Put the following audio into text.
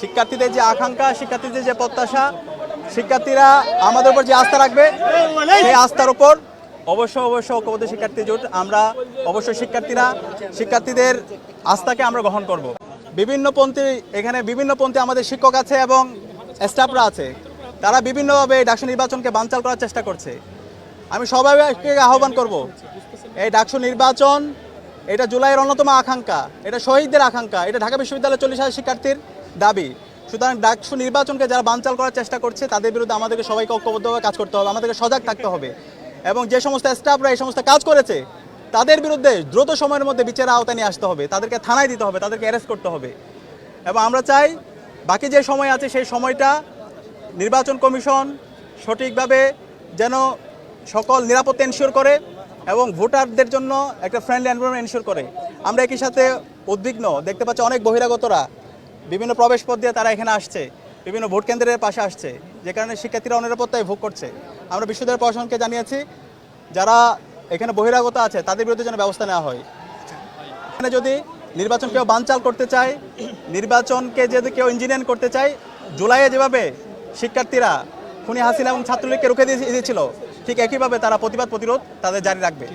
শিক্ষার্থীদের যে আকাঙ্ক্ষা, শিক্ষার্থীদের যে প্রত্যাশা, শিক্ষার্থীরা আমাদের উপর যে আস্থা রাখবে, সেই আস্থার উপর অবশ্য অবশ্য ঐক্যবদ্ধ শিক্ষার্থী জোট আমরা, অবশ্যই শিক্ষার্থীরা, শিক্ষার্থীদের আস্থাকে আমরা গ্রহণ করব। বিভিন্ন পন্থী, এখানে বিভিন্ন পন্থী আমাদের শিক্ষক আছে এবং স্টাফরা আছে। তারা বিভিন্নভাবে এই ডাকসু নির্বাচনকে বানচাল করার চেষ্টা করছে। আমি সবাইকে আহ্বান করব, এই ডাকসু নির্বাচন, এটা জুলাইয়ের অন্যতম আকাঙ্ক্ষা, এটা শহীদদের আকাঙ্ক্ষা, এটা ঢাকা বিশ্ববিদ্যালয়ের চল্লিশ হাজার শিক্ষার্থীর দাবি। সুতরাং ডাকসু নির্বাচনকে যারা বানচাল করার চেষ্টা করছে, তাদের বিরুদ্ধে আমাদেরকে সবাইকে ঐক্যবদ্ধভাবে কাজ করতে হবে, আমাদেরকে সজাগ থাকতে হবে। এবং যে সমস্ত স্টাফরা এই সমস্ত কাজ করেছে, তাদের বিরুদ্ধে দ্রুত সময়ের মধ্যে বিচারের আওতায় নিয়ে আসতে হবে, তাদেরকে থানায় দিতে হবে, তাদেরকে অ্যারেস্ট করতে হবে। এবং আমরা চাই, বাকি যে সময় আছে সেই সময়টা নির্বাচন কমিশন সঠিকভাবে যেন সকল নিরাপত্তা এনশিওর করে এবং ভোটারদের জন্য একটা ফ্রেন্ডলি এনভারনমেন্ট এনশিওর করে। আমরা একই সাথে উদ্বিগ্ন, দেখতে পাচ্ছি অনেক বহিরাগতরা বিভিন্ন প্রবেশ পথ দিয়ে তারা এখানে আসছে, বিভিন্ন ভোট কেন্দ্রের পাশে আসছে, যে কারণে শিক্ষার্থীরা অনিরাপত্তায় ভোগ করছে। আমরা বিশ্ববিদ্যালয় প্রশাসনকে জানিয়েছি, যারা এখানে বহিরাগত আছে, তাদের বিরুদ্ধে যেন ব্যবস্থা নেওয়া হয়। এখানে যদি নির্বাচন কেউ বানচাল করতে চায়, নির্বাচনকে যদি কেউ ইঞ্জিনিয়ার করতে চায়, জুলাইয়ে যেভাবে শিক্ষার্থীরা খুনি হাসিনা এবং ছাত্রলীগকে রুখে দিয়ে দিয়েছিল, ঠিক একইভাবে তারা প্রতিবাদ প্রতিরোধ তাদের জারি রাখবে।